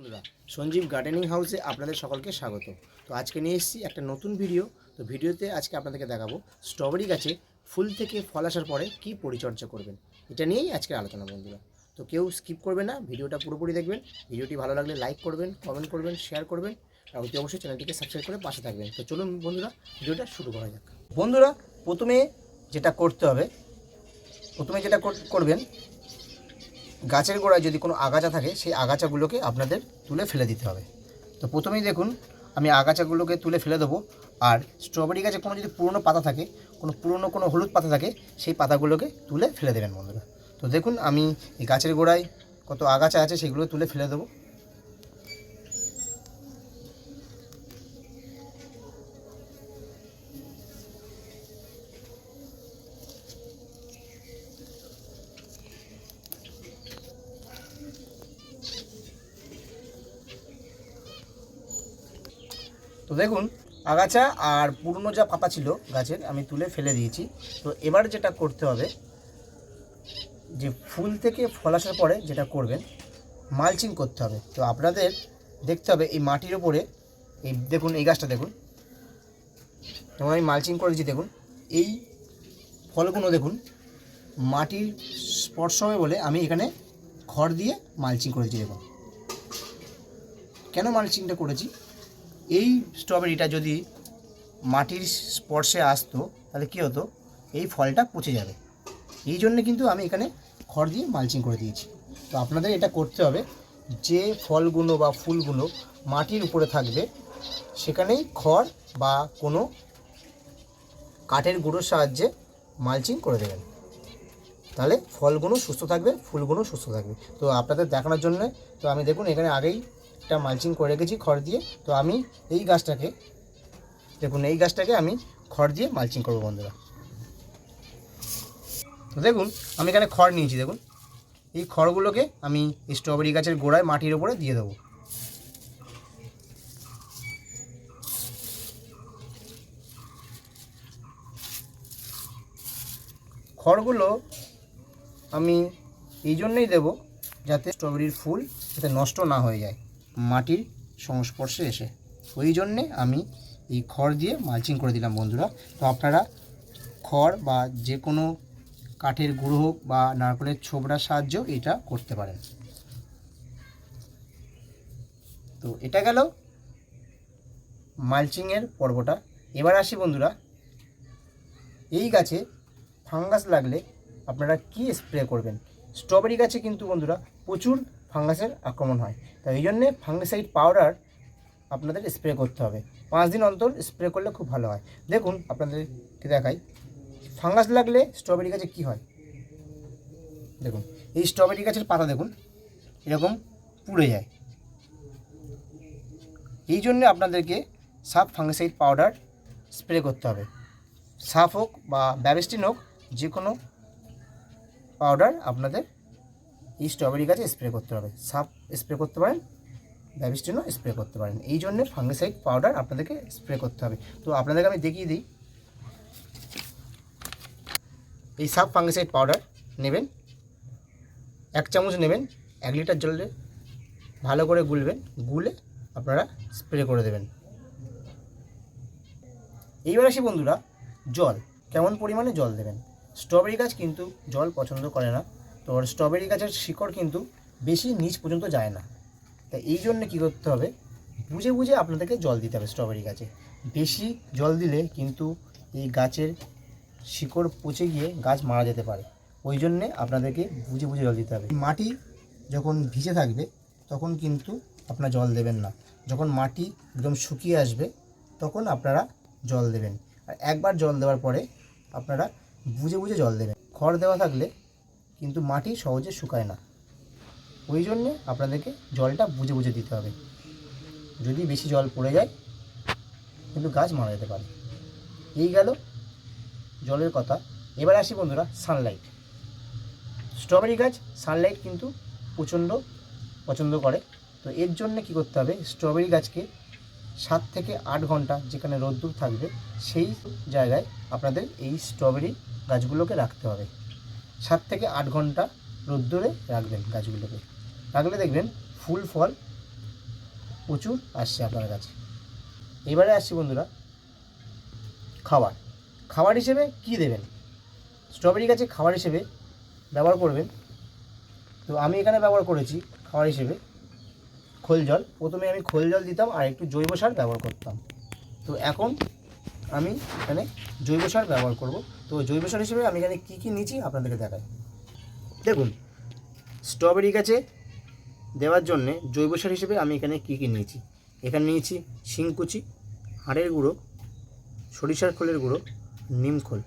বন্ধুরা, সঞ্জীব গার্ডেনিং হাউসে আপনাদের সকলকে স্বাগত। তো আজকে নিয়ে এসেছি একটা নতুন ভিডিও। তো ভিডিওতে আজকে আপনাদেরকে দেখাবো স্ট্রবেরি গাছে ফুল থেকে ফল আসার পরে কি পরিচর্যা করবেন। এটা নিয়েই আজকের আলোচনা বন্ধুরা। তো কেউ স্কিপ করবে না, ভিডিওটা পুরোপুরি দেখবেন। ভিডিওটি ভালো লাগলে লাইক করবেন কমেন্ট করবেন শেয়ার করবেন। আর অতি অবশ্যই চ্যানেলটিকে সাবস্ক্রাইব করে পাশে থাকবেন। তো চলুন বন্ধুরা, ভিডিওটা শুরু করা যাক। বন্ধুরা, প্রথমে যেটা করতে হবে, প্রথমে যেটা কর- করবেন গাছের গোড়ায় যদি কোনো আগাছা থাকে, সেই আগাছাগুলোকে আপনাদের তুলে ফেলে দিতে হবে। তো প্রথমেই দেখুন, আমি আগাছাগুলোকে তুলে ফেলে দেবো। আর স্ট্রবেরি গাছে কোনো যদি পুরনো পাতা থাকে, কোনো পুরনো কোনো হলুদ পাতা থাকে, সেই পাতাগুলোকে তুলে ফেলে দেবেন বন্ধুরা। তো দেখুন, আমি এই গাছের গোড়ায় কত আগাছা আছে, সেগুলো তুলে ফেলে দেবো। তো দেখুন, আগাছা আর পুরনো যা পাতা ছিল গাছের, আমি তুলে ফেলে দিয়েছি। তো এবার যেটা করতে হবে, যে ফুল থেকে ফল আসার পরে যেটা করবেন মালচিং করতে হবে। তো আপনাদের দেখতে হবে, এই মাটির ওপরে এই দেখুন, এই গাছটা দেখুন। যেমন আমি মালচিং করেছি দেখুন। এই ফলগুলো দেখুন, মাটির স্পর্শ হবে বলে আমি এখানে খড় দিয়ে মালচিং করেছি, দেখুন। কেন মালচিংটা করেছি? এই স্ট্রবেরিটা যদি মাটির স্পর্শে আসতো, তাহলে কী হতো? এই ফলটা পচে যাবে। এই জন্য কিন্তু আমি এখানে খড় দিয়ে মালচিং করে দিয়েছি। তো আপনাদের এটা করতে হবে, যে ফলগুলো বা ফুলগুলো মাটির উপরে থাকবে, সেখানেই খড় বা কোনো কাঠের গুঁড়োর সাহায্যে মালচিং করে দেবেন। তাহলে ফলগুলো সুস্থ থাকবে, ফুলগুলো সুস্থ থাকবে। তো আপনাদের দেখানোর জন্য, তো আমি দেখুন এখানে আগেই একটা মালচিং করে রেখেছি খড় দিয়ে। তো আমি এই গাছটাকে, দেখুন, এই গাছটাকে আমি খড় দিয়ে মালচিং করব বন্ধুরা। তো দেখুন, আমি এখানে খড় নিয়েছি, দেখুন। এই খড়গুলোকে আমি স্ট্রবেরি গাছের গোড়ায় মাটির ওপরে দিয়ে দেবো। খড়গুলো আমি এই জন্যই দেব যাতে স্ট্রবেরির ফুল যাতে নষ্ট না হয়ে যায়। মাটির সংস্পর্শে এসে। ওই জন্যে আমি এই খড় দিয়ে মালচিং করে দিলাম বন্ধুরা। তো আপনারা খড় বা যে কোনো কাঠের গুঁড়ো হোক বা নারকেলের ছোবড়ার সাহায্য এটা করতে পারেন। তো এটা গেল মালচিংয়ের পর্বটা। এবার আসি বন্ধুরা। এই গাছে ফাঙ্গাস লাগলে আপনারা কি স্প্রে করবেন? স্ট্রবেরি গাছে কিন্তু বন্ধুরা প্রচুর ফাঙ্গাসের আক্রমণ হয়। তাই এই জন্যে ফাঙ্গিসাইড পাউডার আপনাদের স্প্রে করতে হবে। পাঁচ দিন অন্তর স্প্রে করলে খুব ভালো হয়। দেখুন, আপনাদেরকে দেখাই। ফাঙ্গাস লাগলে স্ট্রবেরি গাছে কী হয়? দেখুন, এই স্ট্রবেরি গাছের পাতা দেখুন, এরকম পুড়ে যায়। এই জন্যে আপনাদেরকে সাব ফাঙ্গিসাইড পাউডার স্প্রে করতে হবে। সাফ হোক বা ব্যাবেস্টিন হোক যে কোনো পাউডার আপনাদের এই স্ট্রবেরি গাছে স্প্রে করতে হবে। সাপ স্প্রে করতে পারেন ব্যাবিস্টিনও স্প্রে করতে পারেন। এই জন্যে ফাঙ্গিসাইড পাউডার আপনাদেরকে স্প্রে করতে হবে। তো আপনাদেরকে আমি দেখিয়ে দিই। এই সাপ ফাঙ্গিসাইড পাউডার নেবেন, এক চামচ নেবেন, এক লিটার জলে ভালো করে গুলবেন, গুলে আপনারা স্প্রে করে দেবেন। এইবার আসি বন্ধুরা, জল। কেমন পরিমাণে জল দেবেন? স্ট্রবেরি গাছ কিন্তু জল পছন্দ করে না। তো স্ট্রবেরি গাছের শিকড় কিন্তু বেশি নিচ পর্যন্ত যায় না। তাই এই জন্য কী করতে হবে? বুঝে বুঝে আপনাদেরকে জল দিতে হবে স্ট্রবেরি গাছে। বেশি জল দিলে কিন্তু এই গাছের শিকড় পচে গিয়ে গাছ মারা যেতে পারে। ওই জন্যে আপনাদেরকে বুঝে বুঝে জল দিতে হবে। মাটি যখন ভিজে থাকবে, তখন কিন্তু আপনারা জল দেবেন না। যখন মাটি একদম শুকিয়ে আসবে, তখন আপনারা জল দেবেন। আর একবার জল দেওয়ার পরে আপনারা বুঝে বুঝে জল দেবেন। খড় দেওয়া থাকলে কিন্তু মাটি সহজে শুকায় না। ওই জন্যে আপনাদেরকে জলটা বুঝে বুঝে দিতে হবে। যদি বেশি জল পড়ে যায়, কিন্তু গাছ মারা যেতে পারে। এই গেল জলের কথা। এবার আসি বন্ধুরা সানলাইট স্ট্রবেরি গাছ সানলাইট কিন্তু প্রচণ্ড পছন্দ করে। তো এর জন্য কি করতে হবে স্ট্রবেরি গাছকে সাত থেকে আট ঘণ্টা যেখানে রোদ্দুর থাকবে, সেই জায়গায় আপনাদের এই স্ট্রবেরি গাছগুলোকে রাখতে হবে। সাত থেকে আট ঘণ্টা রোদ্দুরে রাখবেন গাছগুলোকে। রাখলে দেখবেন ফুল ফল প্রচুর আসছে আপনার কাছে। এবারে আসছি বন্ধুরা, খাবার। খাবার হিসেবে কি দেবেন? স্ট্রবেরি গাছে খাবার হিসেবে ব্যবহার করবেন। তো আমি এখানে ব্যবহার করেছি খাবার হিসেবে খোল জল। প্রথমে আমি খোল জল দিতাম আর একটু জৈব সার ব্যবহার করতাম। তো এখন আমি এখানে জৈব সার ব্যবহার করব। তো জৈব সার হিসেবে আমি এখানে কী কী নিয়েছি আপনাদেরকে দেখাই। দেখুন স্ট্রবেরি গাছে দেওয়ার জন্যে জৈব সার হিসেবে আমি এখানে কী কী নিয়েছি। এখানে নিয়েছি শিংকুচি, হাড়ের গুঁড়ো, সরিষার খোলের গুঁড়ো, নিম খোল।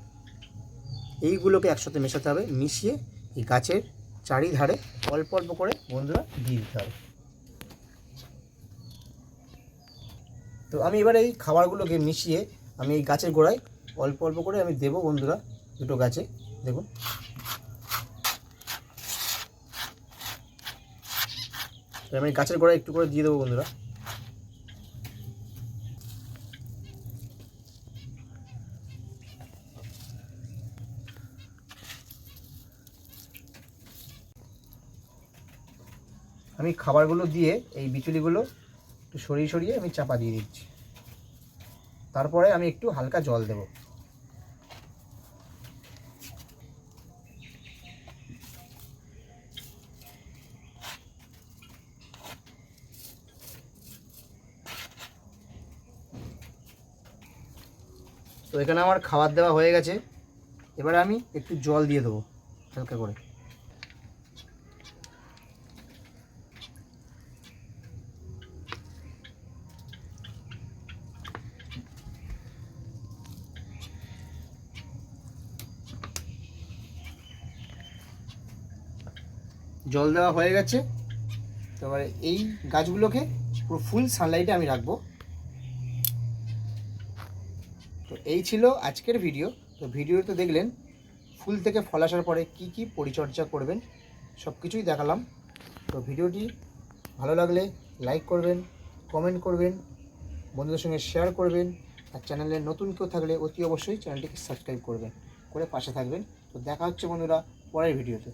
এইগুলোকে একসাথে মেশাতে হবে, মিশিয়ে এই গাছের চারিধারে অল্প অল্প করে বন্ধুরা দিয়ে দিতে হবে। তো আমি এবার এই খাবারগুলোকে মিশিয়ে আমি এই গাছের গোড়ায় অল্প অল্প করে আমি দেবো বন্ধুরা দুটো গাছে, দেখুন। আমি গাছের গোড়ায় একটু করে দিয়ে দেবো বন্ধুরা। আমি খাবারগুলো দিয়ে এই বিচুলিগুলো একটু সরিয়ে সরিয়ে আমি চাপা দিয়ে দিচ্ছি। তারপরে আমি একটু হালকা জল দেব। তো এখানে আমার খাবার দেওয়া হয়ে গেছে। এবারে আমি একটু জল দিয়ে দেবো হালকা করে। জল দেওয়া হয়ে গেছে। তারপরে এই গাছগুলোকে পুরো ফুল সানলাইটে আমি রাখব। তো এই ছিল আজকের ভিডিও তো ভিডিওতে দেখলেন, ফুল থেকে ফল আসার পরে কি কি পরিচর্যা করবেন সব কিছুই দেখালাম। তো ভিডিওটি ভালো লাগলে লাইক করবেন কমেন্ট করবেন, বন্ধুদের সঙ্গে শেয়ার করবেন, আর চ্যানেলে নতুন কেউ থাকলে অতি অবশ্যই চ্যানেলটিকে সাবস্ক্রাইব করবেন, করে পাশে থাকবেন। তো দেখা হচ্ছে বন্ধুরা পরের ভিডিওতে